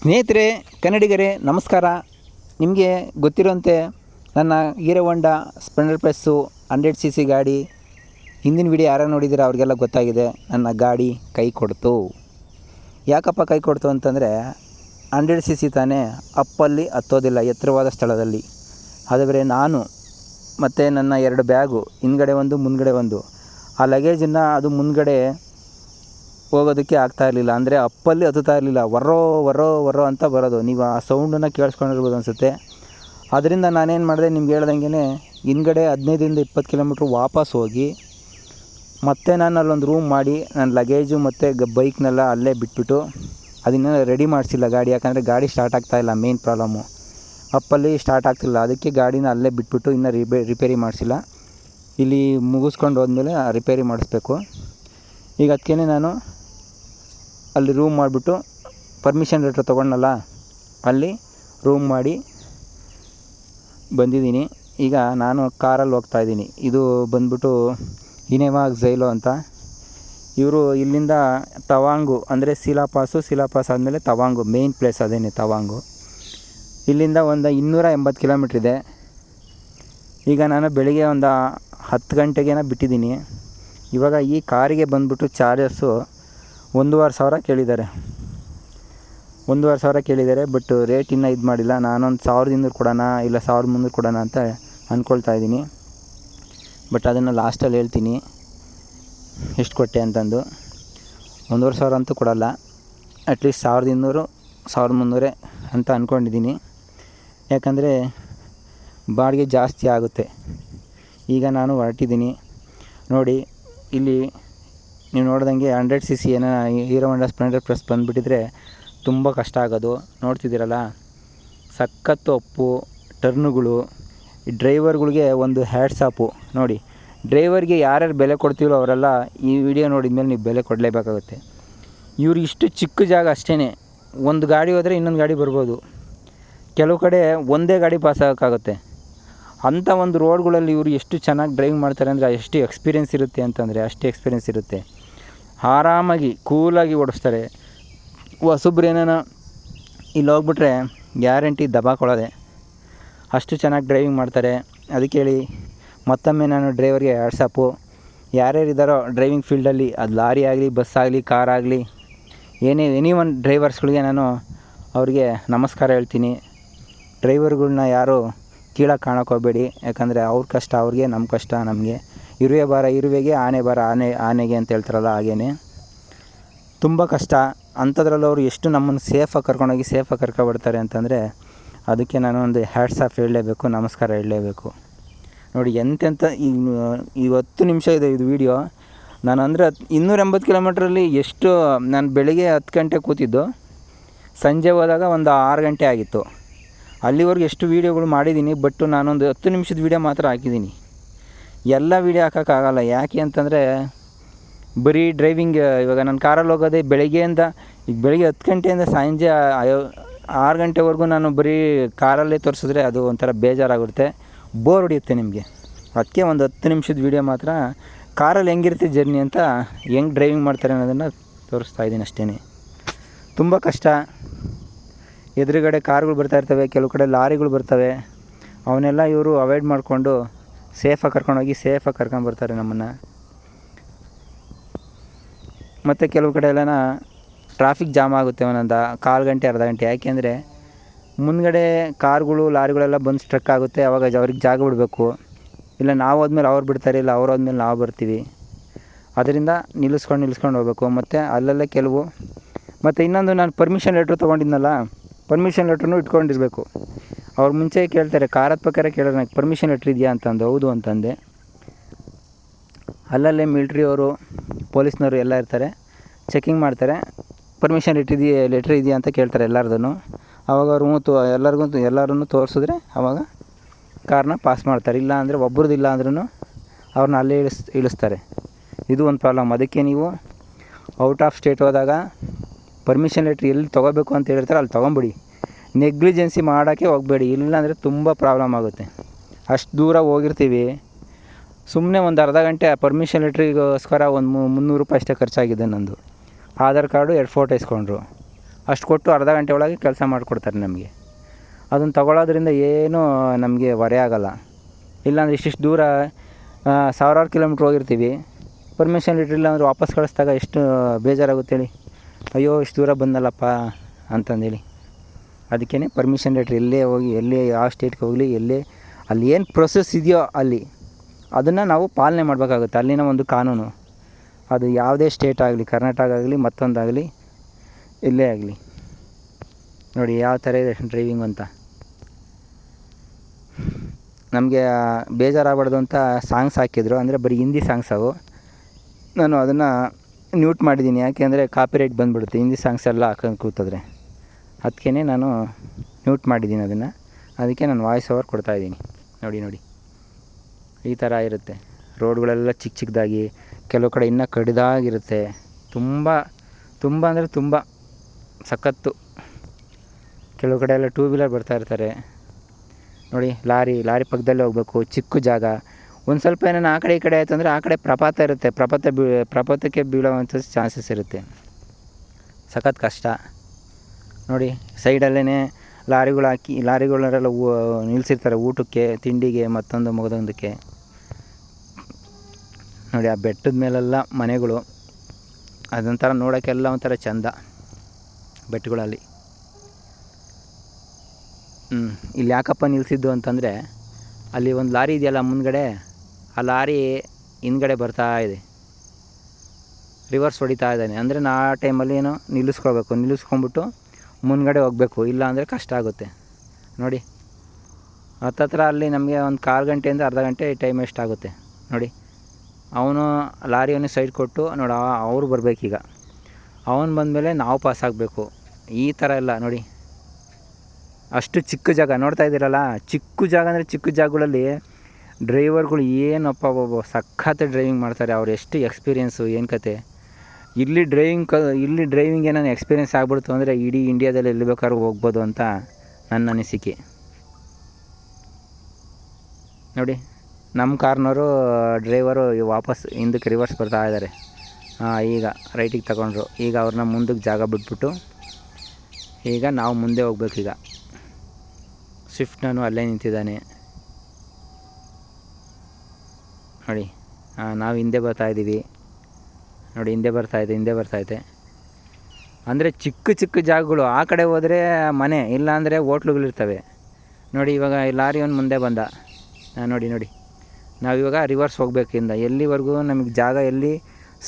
ಸ್ನೇಹಿತರೆ, ಕನ್ನಡಿಗರೇ, ನಮಸ್ಕಾರ. ನಿಮಗೆ ಗೊತ್ತಿರೋಂತೆ ನನ್ನ hero Honda Splendor plus hundred C C ಗಾಡಿ. ಹಿಂದಿನ ವಿಡಿಯೋ ಯಾರು ನೋಡಿದ್ದೀರ ಅವ್ರಿಗೆಲ್ಲ ಗೊತ್ತಾಗಿದೆ. ನನ್ನ ಗಾಡಿ ಕೈ ಕೊಡ್ತು. ಯಾಕಪ್ಪ ಕೈ ಕೊಡ್ತು ಅಂತಂದರೆ, ಹಂಡ್ರೆಡ್ ಸಿ ಸಿ ತಾನೇ ಅಪ್ಪಲ್ಲಿ ಹತ್ತೋದಿಲ್ಲ, ಎತ್ತರವಾದ ಸ್ಥಳದಲ್ಲಿ. ಆದರೆ ನಾನು ಮತ್ತು ನನ್ನ ಎರಡು ಬ್ಯಾಗು ಹಿಂದ್ಗಡೆ ಒಂದು, ಮುಂದ್ಗಡೆ ಒಂದು. ಆ ಲಗೇಜನ್ನು ಅದು ಮುಂದ್ಗಡೆ ಹೋಗೋದಕ್ಕೆ ಆಗ್ತಾ ಇರಲಿಲ್ಲ. ಅಂದರೆ ಅಪ್ಪಲ್ಲಿ ಹತ್ತುತ್ತಾ ಇರಲಿಲ್ಲ. ವರ್ರೋ ವರ್ರೋ ವರ್ರೋ ಅಂತ ಬರೋದು. ನೀವು ಆ ಸೌಂಡನ್ನು ಕೇಳಿಸ್ಕೊಂಡಿರ್ಬೋದು ಅನಿಸುತ್ತೆ. ಅದರಿಂದ ನಾನೇನು ಮಾಡಿದೆ, ನಿಮ್ಗೆ ಹೇಳ್ದಂಗೆ ಹಿಂದ್ಗಡೆ ಹದಿನೈದರಿಂದ ಇಪ್ಪತ್ತು ಕಿಲೋಮೀಟ್ರ್ ವಾಪಸ್ ಹೋಗಿ ಮತ್ತೆ ನಾನು ಅಲ್ಲೊಂದು ರೂಮ್ ಮಾಡಿ, ನನ್ನ ಲಗೇಜು ಮತ್ತು ಗ ಬೈಕ್ನೆಲ್ಲ ಅಲ್ಲೇ ಬಿಟ್ಬಿಟ್ಟು ಅದನ್ನೆಲ್ಲ ರೆಡಿ ಮಾಡಿಸಿಲ್ಲ ಗಾಡಿ. ಯಾಕಂದರೆ ಗಾಡಿ ಸ್ಟಾರ್ಟ್ ಆಗ್ತಾ ಇಲ್ಲ ಮೇನ್ ಪ್ರಾಬ್ಲಮ್ಮು ಅಪ್ಪಲ್ಲಿ ಸ್ಟಾರ್ಟ್ ಆಗ್ತಿಲ್ಲ ಅದಕ್ಕೆ ಗಾಡಿನ ಅಲ್ಲೇ ಬಿಟ್ಬಿಟ್ಟು ಇನ್ನೂ ರಿಪೇ ರಿಪೇರಿ ಮಾಡಿಸಿಲ್ಲ. ಇಲ್ಲಿ ಮುಗಿಸ್ಕೊಂಡು ಹೋದ್ಮೇಲೆ ರಿಪೇರಿ ಮಾಡಿಸ್ಬೇಕು. ಈಗ ಅದಕ್ಕೇ ನಾನು ಅಲ್ಲಿ ರೂಮ್ ಮಾಡಿಬಿಟ್ಟು ಪರ್ಮಿಷನ್ ಲೆಟ್ರ್ ತೊಗೊಂಡಲ್ಲ ಅಲ್ಲಿ ರೂಮ್ ಮಾಡಿ ಬಂದಿದ್ದೀನಿ. ಈಗ ನಾನು ಕಾರಲ್ಲಿ ಹೋಗ್ತಾ ಇದ್ದೀನಿ. ಇದು ಬಂದ್ಬಿಟ್ಟು ಇನೇವಾ ಝೈಲು ಅಂತ. ಇವರು ಇಲ್ಲಿಂದ ತವಾಂಗು, ಅಂದರೆ ಶಿಲಾಪಾಸು ಸಿಲಾಪಾಸ್ ಆದಮೇಲೆ ತವಾಂಗು ಮೇಯ್ನ್ ಪ್ಲೇಸ್ ಅದೇನೆ ತವಾಂಗು. ಇಲ್ಲಿಂದ ಒಂದು ಇನ್ನೂರ ಎಂಬತ್ತು ಕಿಲೋಮೀಟ್ರ್ ಇದೆ. ಈಗ ನಾನು ಬೆಳಿಗ್ಗೆ ಒಂದು ಹತ್ತು ಗಂಟೆಗೇನ ಬಿಟ್ಟಿದ್ದೀನಿ. ಇವಾಗ ಈ ಕಾರಿಗೆ ಬಂದ್ಬಿಟ್ಟು ಚಾರ್ಜಸ್ಸು ಒಂದೂವರೆ ಸಾವಿರ ಕೇಳಿದ್ದಾರೆ. ಒಂದೂವರೆ ಸಾವಿರ ಕೇಳಿದ್ದಾರೆ ಬಟ್ ರೇಟ್ ಇನ್ನೂ ಇದು ಮಾಡಿಲ್ಲ. ನಾನೊಂದು ಸಾವಿರದ ಇನ್ನೂರು ಕೊಡೋಣ, ಇಲ್ಲ ಸಾವಿರದ ಮುನ್ನೂರು ಕೊಡೋಣ ಅಂತ ಅಂದ್ಕೊಳ್ತಾ ಇದ್ದೀನಿ. ಬಟ್ ಅದನ್ನು ಲಾಸ್ಟಲ್ಲಿ ಹೇಳ್ತೀನಿ. ಎಷ್ಟು ಕೊಟ್ಟೆ ಅಂತಂದು. ಒಂದೂವರೆ ಸಾವಿರ ಅಂತೂ ಕೊಡಲ್ಲ. ಅಟ್ಲೀಸ್ಟ್ ಸಾವಿರದ ಇನ್ನೂರು, ಸಾವಿರದ ಮುನ್ನೂರೇ ಅಂತ ಅಂದ್ಕೊಂಡಿದ್ದೀನಿ ಯಾಕಂದರೆ ಬಾಡಿಗೆ ಜಾಸ್ತಿ ಆಗುತ್ತೆ. ಈಗ ನಾನು ಹೊರಟಿದ್ದೀನಿ. ನೋಡಿ, ಇಲ್ಲಿ ನೀವು ನೋಡ್ದಂಗೆ ಹಂಡ್ರೆಡ್ ಸಿ ಸಿ ಏನೋ ಹೀರೋ ಹಂಡ್ರೆಡ್ ಸ್ಪ್ಲೆಂಡರ್ ಪ್ಲಸ್ ಬಂದುಬಿಟ್ಟಿದ್ರೆ ತುಂಬ ಕಷ್ಟ ಆಗೋದು. ನೋಡ್ತಿದ್ದೀರಲ್ಲ? ಸಖತ್ತು ಅಪ್ಪು, ಟರ್ನುಗಳು, ಈ ಡ್ರೈವರ್ಗಳಿಗೆ ಒಂದು ಹ್ಯಾಡ್ಸಾಪು ನೋಡಿ, ಡ್ರೈವರ್ಗೆ ಯಾರ್ಯಾರು ಬೆಲೆ ಕೊಡ್ತೀವೋ ಅವರೆಲ್ಲ ಈ ವಿಡಿಯೋ ನೋಡಿದ ಮೇಲೆ ನೀವು ಬೆಲೆ ಕೊಡಲೇಬೇಕಾಗುತ್ತೆ. ಇವ್ರು ಇಷ್ಟು ಚಿಕ್ಕ ಜಾಗ ಅಷ್ಟೇ ಒಂದು ಗಾಡಿ ಹೋದರೆ ಇನ್ನೊಂದು ಗಾಡಿ ಬರ್ಬೋದು. ಕೆಲವು ಕಡೆ ಒಂದೇ ಗಾಡಿ ಪಾಸ್ ಆಗೋಕ್ಕಾಗುತ್ತೆ. ಅಂಥ ಒಂದು ರೋಡ್ಗಳಲ್ಲಿ ಇವರು ಎಷ್ಟು ಚೆನ್ನಾಗಿ ಡ್ರೈವ್ ಮಾಡ್ತಾರೆ ಅಂದರೆ ಎಷ್ಟು ಎಕ್ಸ್ಪೀರಿಯೆನ್ಸ್ ಇರುತ್ತೆ ಅಂತಂದರೆ, ಅಷ್ಟು ಎಕ್ಸ್ಪೀರಿಯೆನ್ಸ್ ಇರುತ್ತೆ. ಆರಾಮಾಗಿ, ಕೂಲಾಗಿ ಓಡಿಸ್ತಾರೆ. ಹೊಸಬ್ರು ಏನೇನ ಇಲ್ಲಿ ಹೋಗ್ಬಿಟ್ರೆ ಗ್ಯಾರಂಟಿ ದಬಾಕೊಳ್ಳೋದೆ. ಅಷ್ಟು ಚೆನ್ನಾಗಿ ಡ್ರೈವಿಂಗ್ ಮಾಡ್ತಾರೆ. ಅದಕ್ಕೆ ಹೇಳಿ, ಮತ್ತೊಮ್ಮೆ ನಾನು ಡ್ರೈವರ್ಗೆ ವಾಟ್ಸಪ್ಪು. ಯಾರ್ಯಾರು ಇದ್ದಾರೋ ಡ್ರೈವಿಂಗ್ ಫೀಲ್ಡಲ್ಲಿ, ಅದು ಲಾರಿ ಆಗಲಿ, ಬಸ್ ಆಗಲಿ, ಕಾರ್ ಆಗಲಿ, ಏನೇ ಎನಿ ಒನ್ ಡ್ರೈವರ್ಸ್ಗಳಿಗೆ ನಾನು ಅವ್ರಿಗೆ ನಮಸ್ಕಾರ ಹೇಳ್ತೀನಿ. ಡ್ರೈವರ್ಗಳನ್ನ ಯಾರು ಕೀಳಾಗಿ ಕಾಣಕ್ಕೆ ಹೋಗಬೇಡಿ. ಯಾಕಂದರೆ ಅವ್ರ ಕಷ್ಟ, ಅವ್ರಿಗೆ ನಮ್ಮ ಕಷ್ಟ, ನಮಗೆ. ಇರುವೆ ಬಾರ ಇರುವೆಗೆ ಆನೆ ಬಾರ ಆನೆ, ಆನೆಗೆ ಅಂತ ಹೇಳ್ತಾರಲ್ಲ ಹಾಗೇ ತುಂಬ ಕಷ್ಟ. ಅಂಥದ್ರಲ್ಲಿ ಅವರು ಎಷ್ಟು ನಮ್ಮನ್ನು ಸೇಫಾಗಿ ಕರ್ಕೊಂಡೋಗಿ ಸೇಫಾಗಿ ಕರ್ಕೊಬಿಡ್ತಾರೆ ಅಂತಂದರೆ ಅದಕ್ಕೆ ನಾನು ಒಂದು ಹ್ಯಾಟ್ಸ್ ಆಫ್ ಹೇಳಲೇಬೇಕು, ನಮಸ್ಕಾರ ಹೇಳಲೇಬೇಕು. ನೋಡಿ, ಎಂತೆಂಥ ಈ ಹತ್ತು ನಿಮಿಷ ಇದೆ ಇದು ವೀಡಿಯೋ ನಾನು ಅಂದರೆ ಇನ್ನೂರ ಎಂಬತ್ತು ಕಿಲೋಮೀಟ್ರಲ್ಲಿ ಎಷ್ಟು, ನಾನು ಬೆಳಿಗ್ಗೆ ಹತ್ತು ಗಂಟೆ ಕೂತಿದ್ದು. ಸಂಜೆ ಹೋದಾಗ ಒಂದು ಆರು ಗಂಟೆ ಆಗಿತ್ತು. ಅಲ್ಲಿವರೆಗೂ ಎಷ್ಟು ವೀಡಿಯೋಗಳು ಮಾಡಿದ್ದೀನಿ ಬಟ್ ನಾನೊಂದು ಹತ್ತು ನಿಮಿಷದ ವೀಡಿಯೋ ಮಾತ್ರ ಹಾಕಿದ್ದೀನಿ. ಎಲ್ಲ ವೀಡಿಯೋ ಹಾಕೋಕ್ಕಾಗಲ್ಲ. ಯಾಕೆ ಅಂತಂದರೆ, ಬರೀ ಡ್ರೈವಿಂಗ್ ಇವಾಗ ನಾನು ಕಾರಲ್ಲಿ ಹೋಗೋದೇ ಬೆಳಗ್ಗೆಯಿಂದ, ಈಗ ಬೆಳಗ್ಗೆ ಹತ್ತು ಗಂಟೆಯಿಂದ ಸಂಜೆ ಆರು ಗಂಟೆವರೆಗೂ ನಾನು ಬರೀ ಕಾರಲ್ಲೇ ತೋರಿಸಿದ್ರೆ ಅದು ಒಂಥರ ಬೇಜಾರಾಗುತ್ತೆ. ಬೋರ್ ಹೊಡಿಯುತ್ತೆ ನಿಮಗೆ. ಅದಕ್ಕೆ ಒಂದು ಹತ್ತು ನಿಮಿಷದ ವೀಡಿಯೋ ಮಾತ್ರ. ಕಾರಲ್ಲಿ ಹೆಂಗಿರುತ್ತೆ ಜರ್ನಿ ಅಂತ ಹೆಂಗೆ ಡ್ರೈವಿಂಗ್ ಮಾಡ್ತಾರೆ ಅನ್ನೋದನ್ನು ತೋರಿಸ್ತಾ ಇದ್ದೀನಿ ಅಷ್ಟೇ ತುಂಬ ಕಷ್ಟ. ಎದುರುಗಡೆ ಕಾರ್ಗಳು ಬರ್ತಾ ಇರ್ತವೆ, ಕೆಲವು ಕಡೆ ಲಾರಿಗಳು ಬರ್ತವೆ. ಅವನ್ನೆಲ್ಲ ಇವರು ಅವಾಯ್ಡ್ ಮಾಡಿಕೊಂಡು ಸೇಫಾಗಿ ಕರ್ಕೊಂಡೋಗಿ ಸೇಫಾಗಿ ಕರ್ಕೊಂಬರ್ತಾರೆ ನಮ್ಮನ್ನು. ಮತ್ತು ಕೆಲವು ಕಡೆ ಎಲ್ಲನ ಟ್ರಾಫಿಕ್ ಜಾಮ್ ಆಗುತ್ತೆ ಒಂದೊಂದು ಕಾಲು ಗಂಟೆ, ಅರ್ಧ ಗಂಟೆ. ಯಾಕೆಂದರೆ ಮುಂದ್ಗಡೆ ಕಾರ್ಗಳು, ಲಾರಿಗಳೆಲ್ಲ ಬಂದು ಸ್ಟ್ರಕ್ ಆಗುತ್ತೆ. ಅವಾಗ ಅವ್ರಿಗೆ ಜಾಗ ಬಿಡಬೇಕು. ಇಲ್ಲ, ನಾವು ಹೋದ್ಮೇಲೆ ಅವ್ರು ಬಿಡ್ತಾರೆ, ಇಲ್ಲ ಅವ್ರು ಹೋದ್ಮೇಲೆ ನಾವು ಬರ್ತೀವಿ. ಅದರಿಂದ ನಿಲ್ಲಿಸ್ಕೊಂಡು ನಿಲ್ಲಿಸ್ಕೊಂಡು ಹೋಗ್ಬೇಕು. ಮತ್ತು ಅಲ್ಲಲ್ಲೇ ಕೆಲವು, ಮತ್ತು ಇನ್ನೊಂದು ನಾನು ಪರ್ಮಿಷನ್ ಲೆಟ್ರ್ ತೊಗೊಂಡಿದ್ನಲ್ಲ? ಪರ್ಮಿಷನ್ ಲೆಟ್ರನ್ನು ಇಟ್ಕೊಂಡಿರಬೇಕು. ಅವ್ರು ಮುಂಚೆ ಕೇಳ್ತಾರೆ ಕಾರದ ಪ್ರಕಾರ ಕೇಳಿದ್ರೆ ನನಗೆ ಪರ್ಮಿಷನ್ ಲೆಟ್ರ್ ಇದೆಯಾ ಅಂತಂದು. ಹೌದು ಅಂತಂದೆ. ಅಲ್ಲಲ್ಲೇ ಮಿಲ್ಟ್ರಿ ಅವರು ಪೊಲೀಸ್ನವರು ಎಲ್ಲ ಇರ್ತಾರೆ. ಚೆಕಿಂಗ್ ಮಾಡ್ತಾರೆ. ಪರ್ಮಿಷನ್ ಇಟ್ಟಿದೆಯಾ ಲೆಟ್ರ್ ಇದೆಯಾ ಅಂತ ಕೇಳ್ತಾರೆ ಎಲ್ಲರದೂ ಅವಾಗ ಅವ್ರು ಮೂತು ಎಲ್ಲರಿಗೂ, ಎಲ್ಲರನ್ನು ತೋರಿಸಿದ್ರೆ ಆವಾಗ ಕಾರನ್ನ ಪಾಸ್ ಮಾಡ್ತಾರೆ. ಇಲ್ಲ ಅಂದರೆ ಒಬ್ರದ್ದು ಇಲ್ಲ ಅಂದ್ರೂ ಅವ್ರನ್ನ ಅಲ್ಲೇ ಇಳಿಸ್, ಇಳಿಸ್ತಾರೆ. ಇದು ಒಂದು ಪ್ರಾಬ್ಲಮ್ ಅದಕ್ಕೆ ನೀವು ಔಟ್ ಆಫ್ ಸ್ಟೇಟ್ ಹೋದಾಗ ಪರ್ಮಿಷನ್ ಲೆಟ್ರ್ ಎಲ್ಲಿ ತೊಗೋಬೇಕು ಅಂತ ಹೇಳಿರ್ತಾರೆ, ಅಲ್ಲಿ ತೊಗೊಂಬಿಡಿ. ನೆಗ್ಲಿಜೆನ್ಸಿ ಮಾಡೋಕ್ಕೆ ಹೋಗಬೇಡಿ, ಇಲ್ಲಾಂದರೆ ತುಂಬ ಪ್ರಾಬ್ಲಮ್ ಆಗುತ್ತೆ. ಅಷ್ಟು ದೂರ ಹೋಗಿರ್ತೀವಿ. ಸುಮ್ಮನೆ ಒಂದು ಅರ್ಧ ಗಂಟೆ ಪರ್ಮಿಷನ್ ಲೆಟ್ರಿಗೋಸ್ಕರ ಒಂದು ಮುನ್ನೂರು ರೂಪಾಯಿ ಅಷ್ಟೇ ಖರ್ಚಾಗಿದೆ ನಂದು. ಆಧಾರ್ ಕಾರ್ಡು ಎರಡು ಫೋಟೋ ಇಸ್ಕೊಂಡ್ರು. ಅಷ್ಟು ಕೊಟ್ಟು ಅರ್ಧ ಗಂಟೆ ಒಳಗೆ ಕೆಲಸ ಮಾಡಿಕೊಡ್ತಾರೆ ನಮಗೆ. ಅದನ್ನು ತಗೊಳ್ಳೋದ್ರಿಂದ ಏನೂ ನಮಗೆ ಹೊರೆ ಆಗೋಲ್ಲ. ಇಲ್ಲಾಂದ್ರೆ ಇಷ್ಟಿಷ್ಟು ದೂರ ಸಾವಿರಾರು ಕಿಲೋಮೀಟ್ರ್ ಹೋಗಿರ್ತೀವಿ. ಪರ್ಮಿಷನ್ ಲೆಟ್ರ್ ಇಲ್ಲ ಅಂದ್ರೆ ವಾಪಸ್ ಕಳಿಸ್ದಾಗ ಎಷ್ಟು ಬೇಜಾರಾಗುತ್ತೆ ಹೇಳಿ. ಅಯ್ಯೋ, ಇಷ್ಟು ದೂರ ಬಂದಲ್ಲಪ್ಪ ಅಂತಂದೇಳಿ. ಅದಕ್ಕೇ ಪರ್ಮಿಷನ್ ಲೆಟ್ರ್ ಎಲ್ಲೇ ಹೋಗಿ, ಎಲ್ಲೇ ಯಾವ ಸ್ಟೇಟ್ಗೆ ಹೋಗಲಿ, ಎಲ್ಲೇ, ಅಲ್ಲಿ ಏನು ಪ್ರೊಸೆಸ್ ಇದೆಯೋ ಅಲ್ಲಿ, ಅದನ್ನು ನಾವು ಪಾಲನೆ ಮಾಡಬೇಕಾಗುತ್ತೆ. ಅಲ್ಲಿನ ಒಂದು ಕಾನೂನು. ಅದು ಯಾವುದೇ ಸ್ಟೇಟ್ ಆಗಲಿ, ಕರ್ನಾಟಕ ಆಗಲಿ, ಮತ್ತೊಂದಾಗಲಿ, ಇಲ್ಲೇ ಆಗಲಿ. ನೋಡಿ ಯಾವ ಥರ ಇದೆ ಡ್ರೈವಿಂಗ್ ಅಂತ. ನಮಗೆ ಬೇಜಾರಾಗಬಾರ್ದು ಅಂತ ಸಾಂಗ್ಸ್ ಹಾಕಿದ್ರು. ಅಂದರೆ ಬರೀ ಹಿಂದಿ ಸಾಂಗ್ಸ್ ಅವು. ನಾನು ಅದನ್ನು ಮ್ಯೂಟ್ ಮಾಡಿದ್ದೀನಿ. ಯಾಕೆ ಅಂದರೆ ಕಾಪಿರೈಟ್ ಬಂದುಬಿಡುತ್ತೆ. ಹಿಂದಿ ಸಾಂಗ್ಸ್ ಎಲ್ಲ ಹಾಕೊಂಡು ಕೂತಿದ್ರೆ. ಅದಕ್ಕೇ ನಾನು ಮ್ಯೂಟ್ ಮಾಡಿದ್ದೀನಿ ಅದನ್ನು. ಅದಕ್ಕೆ ನಾನು ವಾಯ್ಸ್ ಓವರ್ ಕೊಡ್ತಾಯಿದ್ದೀನಿ ನೋಡಿ ನೋಡಿ. ಈ ಥರ ಇರುತ್ತೆ. ರೋಡ್ಗಳೆಲ್ಲ ಚಿಕ್ಕ ಚಿಕ್ಕದಾಗಿ, ಕೆಲವು ಕಡೆ ಇನ್ನೂ ಕಡಿದಾಗಿರುತ್ತೆ. ತುಂಬ ತುಂಬ ಅಂದರೆ ತುಂಬ ಸಖತ್ತು. ಕೆಲವು ಕಡೆ ಎಲ್ಲ ಟೂ ವೀಲರ್ ಬರ್ತಾಯಿರ್ತಾರೆ ನೋಡಿ, ಲಾರಿ ಲಾರಿ ಪಕ್ಕದಲ್ಲೇ ಹೋಗ್ಬೇಕು, ಚಿಕ್ಕ ಜಾಗ. ಒಂದು ಸ್ವಲ್ಪ ಏನೇನು ಆ ಕಡೆ ಈ ಕಡೆ ಆಯಿತು ಅಂದರೆ ಆ ಕಡೆ ಪ್ರಪಾತ ಇರುತ್ತೆ. ಪ್ರಪಾತ ಬೀ ಪ್ರಪಾತಕ್ಕೆ ಬೀಳುವಂಥ ಚಾನ್ಸಸ್ ಇರುತ್ತೆ. ಸಖತ್ ಕಷ್ಟ. ನೋಡಿ ಸೈಡಲ್ಲೇ ಲಾರಿಗಳು ಹಾಕಿ ಲಾರಿಗಳನ್ನೆಲ್ಲ ನಿಲ್ಲಿಸಿರ್ತಾರೆ ಊಟಕ್ಕೆ, ತಿಂಡಿಗೆ, ಮತ್ತೊಂದು ಮುಗದೊಂದಕ್ಕೆ. ನೋಡಿ, ಆ ಬೆಟ್ಟದ ಮೇಲೆಲ್ಲ ಮನೆಗಳು. ಅದೊಂಥರ ನೋಡೋಕ್ಕೆಲ್ಲ ಒಂಥರ ಚಂದ ಬೆಟ್ಟಗಳಲ್ಲಿ. ಹ್ಞೂ ಇಲ್ಲಿ ಯಾಕಪ್ಪ ನಿಲ್ಲಿಸಿದ್ದು ಅಂತಂದರೆ, ಅಲ್ಲಿ ಒಂದು ಲಾರಿ ಇದೆಯಲ್ಲ ಮುಂದ್ಗಡೆ, ಆ ಲಾರಿ ಹಿಂದ್ಗಡೆ ಬರ್ತಾ ಇದೆ. ರಿವರ್ಸ್ ಹೊಡಿತಾ ಇದ್ದಾನೆ. ಅಂದರೆ ನಾ ಆ ಟೈಮಲ್ಲಿ ಏನೋ ನಿಲ್ಲಿಸ್ಕೊಳ್ಬೇಕು. ನಿಲ್ಲಿಸ್ಕೊಂಬಿಟ್ಟು ಮುಂದ್ಗಡೆ ಹೋಗಬೇಕು ಇಲ್ಲ ಅಂದರೆ ಕಷ್ಟ ಆಗುತ್ತೆ. ನೋಡಿ, ಹತ್ತತ್ರ ಅಲ್ಲಿ ನಮಗೆ ಒಂದು ಕಾಲು ಗಂಟೆಯಿಂದ ಅರ್ಧ ಗಂಟೆ ಟೈಮ್ ಎಷ್ಟಾಗುತ್ತೆ ನೋಡಿ, ಅವನು ಲಾರಿಯನ್ನು ಸೈಡ್ ಕೊಟ್ಟು, ನೋಡಿ ಅವರು ಬರಬೇಕೀಗ ಅವನು ಬಂದಮೇಲೆ ನಾವು ಪಾಸ್ ಆಗಬೇಕು. ಈ ಥರ ಎಲ್ಲ, ನೋಡಿ. ಅಷ್ಟು ಚಿಕ್ಕ ಜಾಗ, ನೋಡ್ತಾ ಇದ್ದೀರಲ್ಲ? ಚಿಕ್ಕ ಜಾಗ ಅಂದರೆ ಚಿಕ್ಕ ಜಾಗಗಳಲ್ಲಿ ಡ್ರೈವರ್ಗಳು ಏನಪ್ಪ ಒಬ್ಬ ಸಖತ್ ಡ್ರೈವಿಂಗ್ ಮಾಡ್ತಾರೆ. ಅವ್ರು ಎಷ್ಟು ಎಕ್ಸ್ಪೀರಿಯೆನ್ಸು ಏನು ಕತೆ. ಇಲ್ಲಿ ಡ್ರೈವಿಂಗ್ ಕ, ಇಲ್ಲಿ ಡ್ರೈವಿಂಗ್ ಏನಾದ್ರು ಎಕ್ಸ್ಪೀರಿಯೆನ್ಸ್ ಆಗ್ಬಿಡ್ತು ಅಂದರೆ ಇಡೀ ಇಂಡಿಯಾದಲ್ಲಿ ಎಲ್ಲಿ ಬೇಕಾದ್ರೂ ಹೋಗ್ಬೋದು ಅಂತ ನನ್ನ ಅನಿಸಿಕೆ. ನೋಡಿ ನಮ್ಮ ಕಾರ್ನವರು ಡ್ರೈವರು ವಾಪಸ್ ಹಿಂದಕ್ಕೆ ರಿವರ್ಸ್ ಬರ್ತಾ ಇದ್ದಾರೆ ಈಗ ರೈಟಿಗೆ ತಗೊಂಡ್ರು. ಈಗ ಅವ್ರನ್ನ ಮುಂದಕ್ಕೆ ಜಾಗ ಬಿಟ್ಬಿಟ್ಟು ಈಗ ನಾವು ಮುಂದೆ ಹೋಗ್ಬೇಕೀಗ ಸ್ವಿಫ್ಟ್ನೂ ಅಲ್ಲೇ ನಿಂತಿದ್ದಾನೆ. ನೋಡಿ ನಾವು ಹಿಂದೆ ಬರ್ತಾ ಇದ್ದೀವಿ. ನೋಡಿ, ಹಿಂದೆ ಬರ್ತಾಯಿದೆ ಹಿಂದೆ ಬರ್ತಾ ಇದೆ. ಅಂದರೆ ಚಿಕ್ಕ ಚಿಕ್ಕ ಜಾಗಗಳು, ಆ ಕಡೆ ಹೋದರೆ ಮನೆ, ಇಲ್ಲಾಂದರೆ ಹೋಟ್ಲುಗಳಿರ್ತವೆ ನೋಡಿ, ಇವಾಗ ಲಾರಿ ಒಂದು ಮುಂದೆ ಬಂದ. ನೋಡಿ ನೋಡಿ. ನಾವಿವಾಗ ರಿವರ್ಸ್ ಹೋಗ್ಬೇಕಿಂದ. ಎಲ್ಲಿವರೆಗೂ ನಮಗೆ ಜಾಗ ಎಲ್ಲಿ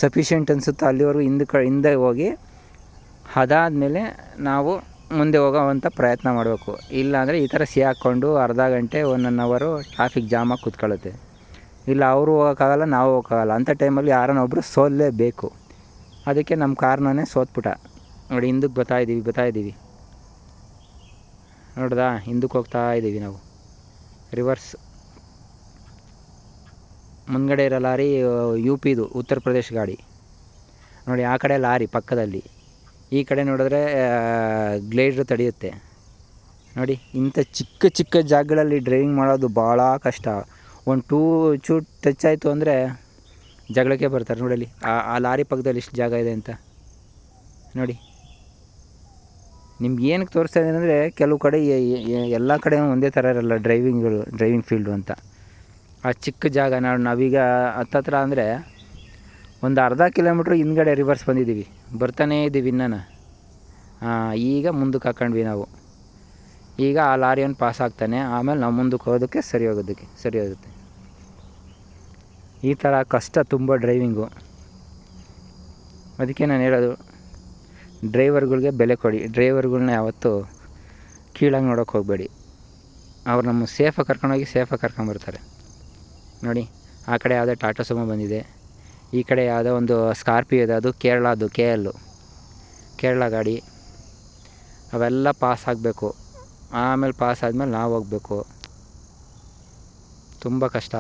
ಸಫಿಷಿಯೆಂಟ್ ಅನಿಸುತ್ತೋ ಅಲ್ಲಿವರೆಗೂ ಹಿಂದೆ ಕ, ಹಿಂದೆ ಹೋಗಿ ಅದಾದಮೇಲೆ ನಾವು ಮುಂದೆ ಹೋಗೋವಂಥ ಪ್ರಯತ್ನ ಮಾಡಬೇಕು. ಇಲ್ಲಾಂದರೆ ಈ ಥರ ಸಿ ಹಾಕ್ಕೊಂಡು ಅರ್ಧ ಗಂಟೆ ಒನ್ ಒನ್ ಅವರು ಟ್ರಾಫಿಕ್ ಜಾಮಾಗಿ ಕೂತ್ಕೊಳ್ಳುತ್ತೆ. ಇಲ್ಲ, ಅವರು ಹೋಗೋಕ್ಕಾಗಲ್ಲ, ನಾವು ಹೋಗೋಕ್ಕಾಗಲ್ಲ. ಅಂಥ ಟೈಮಲ್ಲಿ ಯಾರನ್ನ ಒಬ್ಬರು ಸೋಲ್ಲೇಬೇಕು. ಅದಕ್ಕೆ ನಮ್ಮ ಕಾರಣನೇ ಸೋತ್ಬಿಟ್ಟ. ನೋಡಿ ಹಿಂದಕ್ಕೆ ಬರ್ತಾ ಇದ್ದೀವಿ ಬರ್ತಾ ಇದ್ದೀವಿ ನೋಡ್ದಾ ಹಿಂದಕ್ಕೆ ಹೋಗ್ತಾ ಇದ್ದೀವಿ ನಾವು. ರಿವರ್ಸ್. ಮುಂದ್ಗಡೆ ಇರೋ ಲಾರಿ, ಯು ಪಿದು, ಉತ್ತರ ಪ್ರದೇಶ ಗಾಡಿ. ನೋಡಿ, ಆ ಕಡೆ ಲಾರಿ ಪಕ್ಕದಲ್ಲಿ. ಈ ಕಡೆ ನೋಡಿದ್ರೆ ಗ್ಲೇಡ್ರ್ ತಡೆಯುತ್ತೆ. ನೋಡಿ, ಇಂಥ ಚಿಕ್ಕ ಚಿಕ್ಕ ಜಾಗಗಳಲ್ಲಿ ಡ್ರೈವಿಂಗ್ ಮಾಡೋದು ಭಾಳ ಕಷ್ಟ. ಒಂದು ಟೂ ಚೂಟ್ ಟಚ್ ಆಯಿತು ಅಂದರೆ ಜಗಳಕ್ಕೆ ಬರ್ತಾರೆ ನೋಡಲಿ ಆ ಆ ಲಾರಿ ಪಕ್ಕದಲ್ಲಿ ಇಷ್ಟು ಜಾಗ ಇದೆ ಅಂತ. ನೋಡಿ. ನಿಮ್ಗೆ ಏನಕ್ಕೆ ತೋರಿಸ್ತಾ ಇದ್ದೀನಿ ಅಂದರೆ ಕೆಲವು ಕಡೆ ಎಲ್ಲ ಕಡೆ ಒಂದೇ ಥರ ಇರಲ್ಲ ಡ್ರೈವಿಂಗ್ಗಳು ಡ್ರೈವಿಂಗ್ ಫೀಲ್ಡು ಅಂತ. ಆ ಚಿಕ್ಕ ಜಾಗ ನಾವು, ನಾವೀಗ ಹತ್ತತ್ರ ಅಂದರೆ ಒಂದು ಅರ್ಧ ಕಿಲೋಮೀಟ್ರ್ ಹಿಂದ್ಗಡೆ ರಿವರ್ಸ್ ಬಂದಿದ್ದೀವಿ. ಬರ್ತಾನೇ ಇದ್ದೀವಿ ಇನ್ನೂ ಹಾಂ ಈಗ ಮುಂದಕ್ಕೆ ಹಾಕೊಂಡ್ವಿ ನಾವು. ಈಗ ಆ ಲಾರಿಯನ್ನು ಪಾಸ್ ಆಗ್ತಾನೆ. ಆಮೇಲೆ ನಾವು ಮುಂದಕ್ಕೆ ಹೋಗೋದಕ್ಕೆ ಸರಿ ಹೋಗೋದಕ್ಕೆ, ಸರಿ ಹೋಗುತ್ತೆ. ಈ ಥರ ಕಷ್ಟ ತುಂಬ ಡ್ರೈವಿಂಗು. ಅದಕ್ಕೆ ನಾನು ಹೇಳೋದು, ಡ್ರೈವರ್ಗಳಿಗೆ ಬೆಲೆ ಕೊಡಿ. ಡ್ರೈವರ್ಗಳನ್ನ ಯಾವತ್ತೂ ಕೀಳಾಗಿ ನೋಡೋಕೆ ಹೋಗಬೇಡಿ. ಅವ್ರು ನಮ್ಮ ಸೇಫಾಗಿ ಕರ್ಕೊಂಡೋಗಿ ಸೇಫಾಗಿ ಕರ್ಕೊಂಬರ್ತಾರೆ ನೋಡಿ, ಆ ಕಡೆ ಯಾವುದೋ ಟಾಟಾ ಸುಮೋ ಬಂದಿದೆ. ಈ ಕಡೆ ಯಾವುದೋ ಒಂದು ಸ್ಕಾರ್ಪಿಯೋ ಇದೆ. ಅದು ಕೇರಳದ್ದು, ಕೆ ಎಲ್ಲು ಕೇರಳ ಗಾಡಿ. ಅವೆಲ್ಲ ಪಾಸ್ ಆಗಬೇಕು. ಆಮೇಲೆ ಪಾಸ್ ಆದಮೇಲೆ ನಾವು ಹೋಗಬೇಕು. ತುಂಬ ಕಷ್ಟ.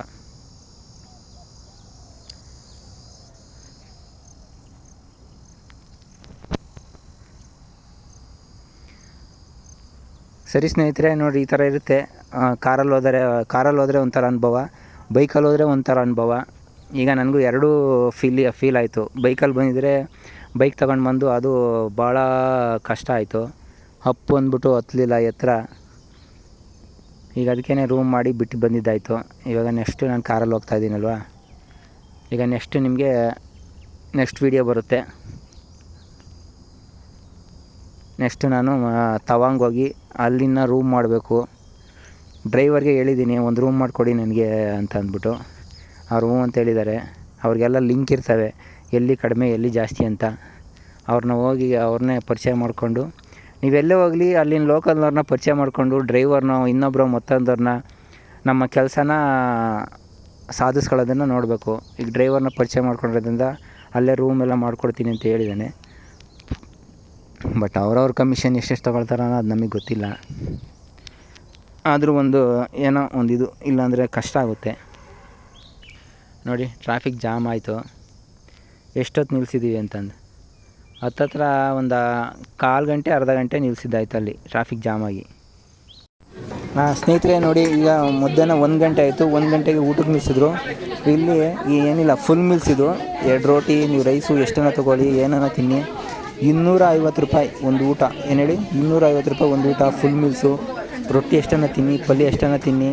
ಸರಿ ಸ್ನೇಹಿತರೆ, ನೋಡಿ ಈ ಥರ ಇರುತ್ತೆ. ಕಾರಲ್ಲಿ ಹೋದರೆ ಕಾರಲ್ಲಿ ಹೋದರೆ ಒಂಥರ ಅನುಭವ, ಬೈಕಲ್ಲಿ ಹೋದರೆ ಒಂಥರ ಅನುಭವ. ಈಗ ನನಗೂ ಎರಡೂ ಫೀಲ್ ಫೀಲ್ ಆಯಿತು. ಬೈಕಲ್ಲಿ ಬಂದಿದ್ದರೆ ಬೈಕ್ ತಗೊಂಡು ಬಂದು ಅದು ಭಾಳ ಕಷ್ಟ ಆಯಿತು. ಅಪ್ಪು ಅಂದ್ಬಿಟ್ಟು ಹತ್ತಲಿಲ್ಲ ಎತ್ತರ ಈಗ ಅದಕ್ಕೇ ರೂಮ್ ಮಾಡಿ ಬಿಟ್ಟು ಬಂದಿದ್ದಾಯಿತು. ಇವಾಗ ನೆಕ್ಸ್ಟು ನಾನು ಕಾರಲ್ಲಿ ಹೋಗ್ತಾ ಇದ್ದೀನಲ್ವ? ಈಗ ನೆಕ್ಸ್ಟ್ ನಿಮಗೆ ನೆಕ್ಸ್ಟ್ ವೀಡಿಯೋ ಬರುತ್ತೆ. ನೆಕ್ಸ್ಟ್ ನಾನು ತವಾಂಗ್ ಹೋಗಿ ಅಲ್ಲಿನ ರೂಮ್ ಮಾಡಬೇಕು. ಡ್ರೈವರ್ಗೆ ಹೇಳಿದ್ದೀನಿ, ಒಂದು ರೂಮ್ ಮಾಡಿಕೊಡಿ ನನಗೆ ಅಂತ ಅಂದ್ಬಿಟ್ಟು. ಆ ರೂಮ್ ಅಂತ ಹೇಳಿದ್ದಾರೆ. ಅವ್ರಿಗೆಲ್ಲ ಲಿಂಕ್ ಇರ್ತವೆ. ಎಲ್ಲಿ ಕಡಿಮೆ, ಎಲ್ಲಿ ಜಾಸ್ತಿ ಅಂತ. ಅವ್ರನ್ನ ಹೋಗಿ ಅವ್ರನ್ನೇ ಪರಿಚಯ ಮಾಡಿಕೊಂಡು ನೀವೆಲ್ಲೇ ಹೋಗಲಿ, ಅಲ್ಲಿನ ಲೋಕಲ್ನವ್ರನ್ನ ಪರಿಚಯ ಮಾಡಿಕೊಂಡು ಡ್ರೈವರ್ನ ಇನ್ನೊಬ್ಬರು ಮತ್ತೊಂದವ್ರನ್ನ, ನಮ್ಮ ಕೆಲಸನ ಸಾಧಿಸ್ಕೊಳ್ಳೋದನ್ನು ನೋಡಬೇಕು. ಈಗ ಡ್ರೈವರ್ನ ಪರಿಚಯ ಮಾಡ್ಕೊಂಡಿರೋದ್ರಿಂದ ಅಲ್ಲೇ ರೂಮ್ ಎಲ್ಲ ಮಾಡ್ಕೊಡ್ತೀನಿ ಅಂತ ಹೇಳಿದ್ದಾನೆ ಬಟ್ ಅವ್ರವ್ರ ಕಮಿಷನ್ ಎಷ್ಟೆಷ್ಟು ತೊಗೊಳ್ತಾರ ಅನ್ನೋದು ನಮಗೆ ಗೊತ್ತಿಲ್ಲ. ಆದರೂ ಒಂದು ಏನೋ ಒಂದು ಇದು ಇಲ್ಲಾಂದರೆ ಕಷ್ಟ ಆಗುತ್ತೆ. ನೋಡಿ ಟ್ರಾಫಿಕ್ ಜಾಮ್ ಆಯಿತು. ಎಷ್ಟೊತ್ತು ನಿಲ್ಸಿದ್ದೀವಿ ಅಂತಂದು. ಹತ್ತತ್ರ ಒಂದು ಕಾಲು ಗಂಟೆ, ಅರ್ಧ ಗಂಟೆ ನಿಲ್ಸಿದ್ದಾಯ್ತು ಅಲ್ಲಿ ಟ್ರಾಫಿಕ್ ಜಾಮ್ ಆಗಿ. ಸ್ನೇಹಿತರೆ ನೋಡಿ, ಈಗ ಮಧ್ಯಾಹ್ನ ಒಂದು ಗಂಟೆ ಆಯಿತು. ಒಂದು ಗಂಟೆಗೆ ಊಟಕ್ಕೆ ನಿಲ್ಲಿಸಿದ್ರು ಇಲ್ಲಿ ಏನಿಲ್ಲ ಫುಲ್ ಮಿಲ್ಸಿದ್ರು ಎರಡು ರೋಟಿ, ನೀವು ರೈಸು ಎಷ್ಟನ್ನ ತೊಗೊಳ್ಳಿ, ಏನನ್ನ ತಿನ್ನಿ. ಇನ್ನೂರ ಐವತ್ತು ರೂಪಾಯಿ ಒಂದು ಊಟ. ಏನು ಹೇಳಿ? ಇನ್ನೂರ ಐವತ್ತು ರೂಪಾಯಿ ಒಂದು ಊಟ ಫುಲ್ ಮೀಲ್ಸು ರೊಟ್ಟಿ ಎಷ್ಟನ್ನು ತಿನ್ನಿ ಪಲ್ಯ ಎಷ್ಟನ್ನು ತಿನ್ನಿ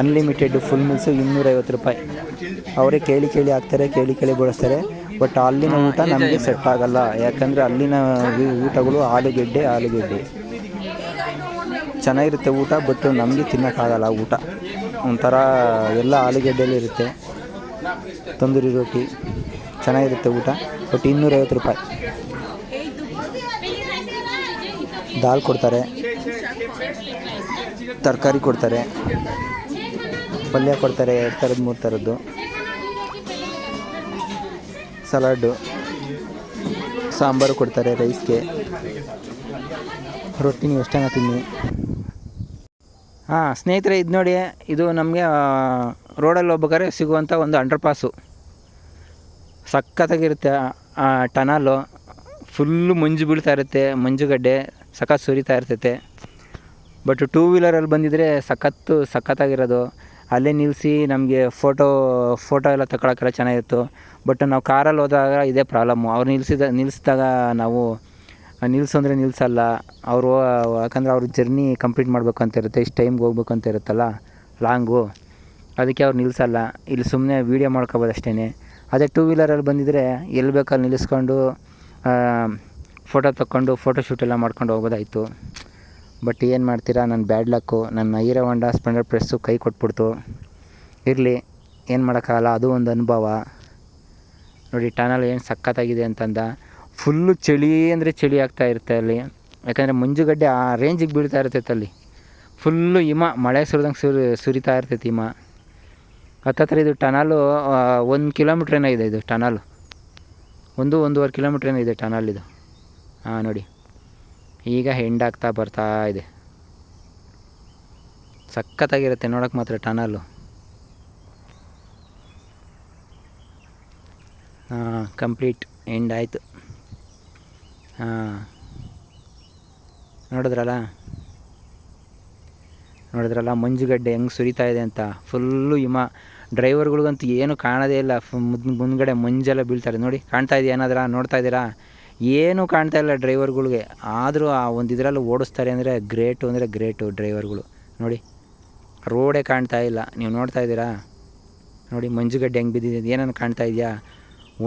ಅನ್ಲಿಮಿಟೆಡ್ ಫುಲ್ ಮೀಲ್ಸು ಇನ್ನೂರೈವತ್ತು ರೂಪಾಯಿ. ಅವರೇ ಕೇಳಿ ಕೇಳಿ ಹಾಕ್ತಾರೆ ಕೇಳಿ ಕೇಳಿ ಬಳಸ್ತಾರೆ. ಬಟ್ ಅಲ್ಲಿನ ಊಟ ನಮಗೆ ಸೆಟ್ ಆಗಲ್ಲ. ಯಾಕಂದರೆ ಅಲ್ಲಿನ ಊಟಗಳು ಆಲೂಗೆಡ್ಡೆ ಆಲೂಗೆಡ್ಡೆ. ಚೆನ್ನಾಗಿರುತ್ತೆ ಊಟ ಬಟ್ ನಮಗೆ ತಿನ್ನೋಕ್ಕಾಗಲ್ಲ ಊಟ. ಒಂಥರ ಎಲ್ಲ ಆಲೂಗೆಡ್ಡೆಯಲ್ಲಿ ಇರುತ್ತೆ. ತಂದೂರಿ ರೊಟ್ಟಿ ಚೆನ್ನಾಗಿರುತ್ತೆ ಊಟ. ಬಟ್ ಇನ್ನೂರೈವತ್ತು ರೂಪಾಯಿ. ದಾಲ್ ಕೊಡ್ತಾರೆ, ತರಕಾರಿ ಕೊಡ್ತಾರೆ, ಪಲ್ಯ ಕೊಡ್ತಾರೆ, ಎರಡು ಥರದ್ದು ಮೂರು ಥರದ್ದು ಸಲಾಡು, ಸಾಂಬಾರು ಕೊಡ್ತಾರೆ ರೈಸ್ಗೆ. ರೊಟ್ಟಿ ನೀವು ಎಷ್ಟಂಗ ತಿನ್ನಿ? ಹಾಂ, ಸ್ನೇಹಿತರೆ, ಇದು ನೋಡಿ, ಇದು ನಮಗೆ ರೋಡಲ್ಲಿ ಹೋಗ್ಬೇಕಾದ್ರೆ ಸಿಗುವಂಥ ಒಂದು ಅಂಡರ್ ಪಾಸು ಸಖತ್ತಾಗಿರುತ್ತೆ, ಆ ಟನಲ್ಲು ಫುಲ್ಲು ಮಂಜು ಬೀಳ್ತಾ ಇರುತ್ತೆ, ಮಂಜುಗಡ್ಡೆ. ಸಖತ್ ಸುರಿತಾ ಇರ್ತೈತೆ. ಬಟ್ ಟೂ ವೀಲರಲ್ಲಿ ಬಂದಿದ್ದರೆ ಸಖತ್ತು ಸಖತ್ತಾಗಿರೋದು. ಅಲ್ಲೇ ನಿಲ್ಲಿಸಿ ನಮಗೆ ಫೋಟೋ ಫೋಟೋ ಎಲ್ಲ ತಗೊಳಕ್ಕೆಲ್ಲ ಚೆನ್ನಾಗಿತ್ತು. ಬಟ್ ನಾವು ಕಾರಲ್ಲಿ ಹೋದಾಗ ಇದೇ ಪ್ರಾಬ್ಲಮ್ಮು ಅವ್ರು ನಿಲ್ಲಿಸಿದ ನಿಲ್ಲಿಸಿದಾಗ ನಾವು ನಿಲ್ಲಿಸು ಅಂದರೆ ನಿಲ್ಲಿಸಲ್ಲ ಅವರು, ಯಾಕಂದರೆ ಅವ್ರ ಜರ್ನಿ ಕಂಪ್ಲೀಟ್ ಮಾಡಬೇಕು ಅಂತ ಇರುತ್ತೆ. ಇಷ್ಟು ಟೈಮ್ಗೆ ಹೋಗ್ಬೇಕು ಅಂತ ಇರುತ್ತಲ್ಲ ಲಾಂಗು ಅದಕ್ಕೆ ಅವ್ರು ನಿಲ್ಲಿಸಲ್ಲ ಇಲ್ಲಿ ಸುಮ್ಮನೆ ವೀಡಿಯೋ ಮಾಡ್ಕೊಬೋದು ಅಷ್ಟೇ ಅದೇ ಟೂ ವೀಲರಲ್ಲಿ ಬಂದಿದ್ದರೆ ಎಲ್ಲಿ ಬೇಕಲ್ಲಿ ನಿಲ್ಲಿಸ್ಕೊಂಡು ಫೋಟೋ ತೊಗೊಂಡು ಫೋಟೋ ಶೂಟ್ ಎಲ್ಲ ಮಾಡ್ಕೊಂಡು ಹೋಗೋದಾಯಿತು. ಬಟ್ ಏನು ಮಾಡ್ತೀರಾ? ನನ್ನ ಬ್ಯಾಡ್ ಲಕ್ಕು ನನ್ನ ಹೀರೋ ಹೊಂಡ ಸ್ಪೆಂಡರ್ ಪ್ರೆಸ್ಸು ಕೈ ಕೊಟ್ಬಿಡ್ತು. ಇರಲಿ, ಏನು ಮಾಡೋಕ್ಕಾಗಲ್ಲ? ಅದು ಒಂದು ಅನುಭವ. ನೋಡಿ ಟನಲ್ ಏನು ಸಖತ್ತಾಗಿದೆ ಅಂತಂದ. ಫುಲ್ಲು ಚಳಿ ಅಂದರೆ ಚಳಿ ಆಗ್ತಾ ಇರುತ್ತೆ ಅಲ್ಲಿ. ಯಾಕಂದರೆ ಮಂಜುಗಡ್ಡೆ ಆ ರೇಂಜಿಗೆ ಬೀಳ್ತಾ ಇರ್ತೈತೆ ಅಲ್ಲಿ ಫುಲ್ಲು ಹಿಮ, ಮಳೆ ಸುರಿದಂಗೆ ಸುರಿ, ಸುರಿತಾ ಇರ್ತೈತೆ ಹಿಮ. ಹತ್ತತ್ರ ಇದು ಟನಲು ಒಂದು ಕಿಲೋಮೀಟ್ರ್ ಏನೋ ಇದೆ ಇದು ಟನಲು ಒಂದು, ಒಂದೂವರೆ ಕಿಲೋಮೀಟ್ರ್ ಏನೋ ಇದೆ ಟನಲ್ ಇದು. ಹಾಂ, ನೋಡಿ. ಈಗ ಹೆಂಡಾಗ್ತಾ ಬರ್ತಾ ಇದೆ. ಸಖತ್ತಾಗಿರುತ್ತೆ, ನೋಡೋಕೆ ಮಾತ್ರ ಟನಲ್ಲು ಹಾಂ ಕಂಪ್ಲೀಟ್ ಎಂಡ್ ಆಯಿತು. ಹಾಂ. ನೋಡಿದ್ರಲ್ಲ? ನೋಡಿದ್ರಲ್ಲ, ಮಂಜುಗಡ್ಡೆ ಹೆಂಗೆ ಸುರಿತಾ ಇದೆ ಅಂತ. ಫುಲ್ಲು ಹಿಮ. ಡ್ರೈವರ್ಗಳಿಗಂತೂ ಏನು ಕಾಣೋದೇ ಇಲ್ಲ. ಮುದ್ ಮುಂದ್ಗಡೆ ಮಂಜೆಲ್ಲ ಬೀಳ್ತಾರೆ. ನೋಡಿ, ಕಾಣ್ತಾ ಇದೆಯಾ ಏನಾದ್ರೂ? ನೋಡ್ತಾ ಇದ್ದೀರಾ ಏನೂ ಕಾಣ್ತಾ ಇಲ್ಲ ಡ್ರೈವರ್ಗಳಿಗೆ. ಆದರೂ ಆ ಒಂದು ಇದರಲ್ಲಿ ಓಡಿಸ್ತಾರೆ ಅಂದರೆ ಗ್ರೇಟು ಅಂದರೆ ಗ್ರೇಟು ಡ್ರೈವರ್ಗಳು. ನೋಡಿ, ರೋಡೇ ಕಾಣ್ತಾ ಇಲ್ಲ. ನೀವು ನೋಡ್ತಾ ಇದ್ದೀರಾ? ನೋಡಿ, ಮಂಜುಗಡ್ಡೆ ಹೆಂಗೆ ಬಿದ್ದಿದೆ. ಏನನ್ನು ಕಾಣ್ತಾ ಇದೆಯಾ?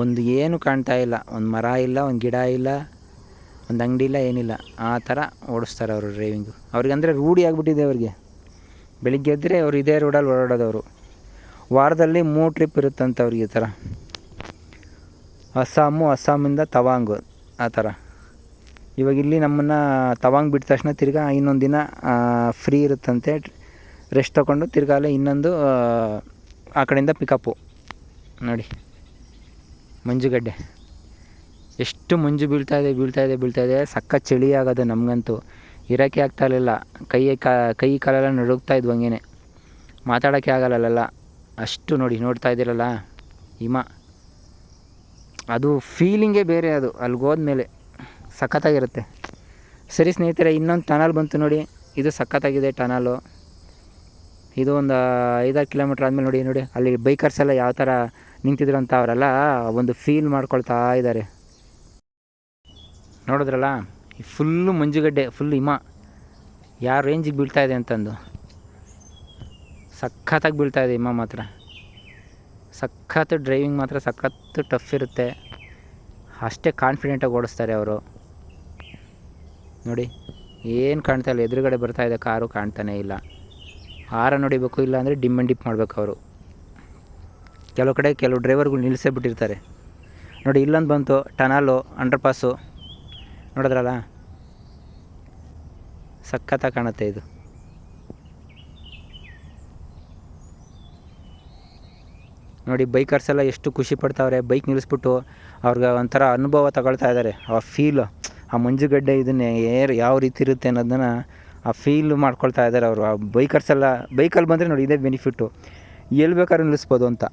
ಒಂದು ಏನು ಕಾಣ್ತಾ ಇಲ್ಲ. ಒಂದು ಮರ ಇಲ್ಲ, ಒಂದು ಗಿಡ ಇಲ್ಲ, ಒಂದು ಅಂಗಡಿ ಇಲ್ಲ, ಏನಿಲ್ಲ. ಆ ಥರ ಓಡಿಸ್ತಾರೆ ಅವರು ಡ್ರೈವಿಂಗು. ಅವ್ರಿಗೆ ಅಂದರೆ ರೂಢಿ ಆಗಿಬಿಟ್ಟಿದೆ ಅವ್ರಿಗೆ. ಬೆಳಿಗ್ಗೆ ಎದ್ದರೆ ಅವ್ರು ಇದೇ ರೋಡಲ್ಲಿ ಓಡಾಡೋದವರು. ವಾರದಲ್ಲಿ ಮೂರು ಟ್ರಿಪ್ ಇರುತ್ತಂತ ಅವ್ರಿಗೆ ಈ ಥರ. ಅಸ್ಸಾಮು, ಅಸ್ಸಾಮಿಂದ ತವಾಂಗು. ಆ ಥರ. ಇವಾಗ ಇಲ್ಲಿ ನಮ್ಮನ್ನು ತವಾಂಗ್ ಬಿಟ್ಟ ತಕ್ಷಣ ತಿರ್ಗಾ ಇನ್ನೊಂದು ದಿನ ಫ್ರೀ ಇರುತ್ತಂತೆ. ರೆಸ್ಟ್ ತೊಗೊಂಡು ತಿರ್ಗಾ ಅಲ್ಲೇ ಇನ್ನೊಂದು ಆ, ಕಡೆಯಿಂದ ಪಿಕಪ್ಪು ನೋಡಿ. ಮಂಜುಗಡ್ಡೆ. ಎಷ್ಟು ಮಂಜು ಬೀಳ್ತಾ ಇದೆ ಬೀಳ್ತಾ ಇದೆ ಬೀಳ್ತಾ ಇದೆ. ಸಕ್ಕ ಚಳಿ ಆಗೋದು ನಮಗಂತೂ. ಇರೋಕ್ಕೆ ಆಗ್ತಾ ಇರಲಿಲ್ಲ. ಕೈ ಕಾ ಕೈ ಕಾಲೆಲ್ಲ ನಡುಗ್ತಾ ಇದ್ವು ಮಾತಾಡೋಕ್ಕೆ ಆಗಲ್ಲ ಅಲ್ಲೆಲ್ಲ. ಅಷ್ಟು ನೋಡಿ ನೋಡ್ತಾ ಇದ್ದೀರಲ್ಲ. ಹಿಮ. ಅದು ಫೀಲಿಂಗೇ ಬೇರೆ ಅದು. ಅಲ್ಲಿಗೆ ಹೋದ್ಮೇಲೆ ಸಖತ್ತಾಗಿರುತ್ತೆ. ಸರಿ ಸ್ನೇಹಿತರೆ, ಇನ್ನೊಂದು ಟನಲ್ ಬಂತು ನೋಡಿ. ಇದು ಸಖತ್ತಾಗಿದೆ ಟನಲು ಇದು ಒಂದು ಐದಾರು ಕಿಲೋಮೀಟ್ರ್ ಆದಮೇಲೆ ನೋಡಿ ನೋಡಿ. ಅಲ್ಲಿ ಬೈಕರ್ಸ್ ಎಲ್ಲ ಯಾವ ಥರ ನಿಂತಿದ್ರು ಅಂತ ಅವರೆಲ್ಲ ಒಂದು ಫೀಲ್ ಮಾಡ್ಕೊಳ್ತಾ ಇದ್ದಾರೆ ನೋಡಿದ್ರಲ್ಲ, ಈ ಫುಲ್ಲು ಮಂಜುಗಡ್ಡೆ ಫುಲ್ ಹಿಮ. ಯಾವ ರೇಂಜಿಗೆ ಬೀಳ್ತಾಯಿದೆ ಅಂತಂದು. ಸಖತ್ತಾಗಿ ಬೀಳ್ತಾಯಿದೆ ಹಿಮ ಮಾತ್ರ. ಸಖತ್ ಡ್ರೈವಿಂಗ್ ಮಾತ್ರ ಸಖತ್ತು ಟಫ್ ಇರುತ್ತೆ. ಅಷ್ಟೇ ಕಾನ್ಫಿಡೆಂಟಾಗಿ ಓಡಿಸ್ತಾರೆ ಅವರು. ನೋಡಿ, ಏನು ಕಾಣ್ತಾ ಇಲ್ಲ, ಎದುರುಗಡೆ ಬರ್ತಾ ಇದೆ ಕಾರು ಕಾಣ್ತಾನೇ ಇಲ್ಲ. ಹಾರ ನೋಡಿಬೇಕು, ಇಲ್ಲ ಅಂದರೆ ಡಿಮ್ ಆ್ಯಂಡ್ ಡಿಪ್ ಮಾಡಬೇಕು ಅವರು. ಕೆಲವು ಕಡೆ ಕೆಲವು ಡ್ರೈವರ್ಗಳು ನಿಲ್ಲಿಸೇ ಬಿಟ್ಟಿರ್ತಾರೆ. ನೋಡಿ, ಇಲ್ಲೊಂದು ಬಂತು ಟನಾಲು ಅಂಡರ್ ಪಾಸು ನೋಡಿದ್ರಲ್ಲ? ಸಖತ್ತಾಗಿ ಕಾಣುತ್ತೆ ಇದು. ನೋಡಿ ಬೈಕರ್ಸ್ ಎಲ್ಲ ಎಷ್ಟು ಖುಷಿ ಪಡ್ತಾವ್ರೆ, ಬೈಕ್ ನಿಲ್ಲಿಸ್ಬಿಟ್ಟು ಅವ್ರಿಗೆ ಒಂಥರ ಅನುಭವ ತಗೊಳ್ತಾ ಇದ್ದಾರೆ ಆ ಫೀಲು ಆ ಮಂಜುಗಡ್ಡೆ ಇದನ್ನೇ ಏರ್ ಯಾವ ರೀತಿ ಇರುತ್ತೆ ಅನ್ನೋದನ್ನು ಆ ಫೀಲ್ ಮಾಡ್ಕೊಳ್ತಾ ಇದ್ದಾರೆ ಅವರು. ಆ ಬೈಕರ್ಸ್ ಎಲ್ಲ ಬೈಕಲ್ಲಿ ಬಂದರೆ ನೋಡಿ ಇದೇ ಬೆನಿಫಿಟ್ಟು ಎಲ್ಲಿ ಬೇಕಾದ್ರೂ ನಿಲ್ಲಿಸ್ಬೋದು ಅಂತ.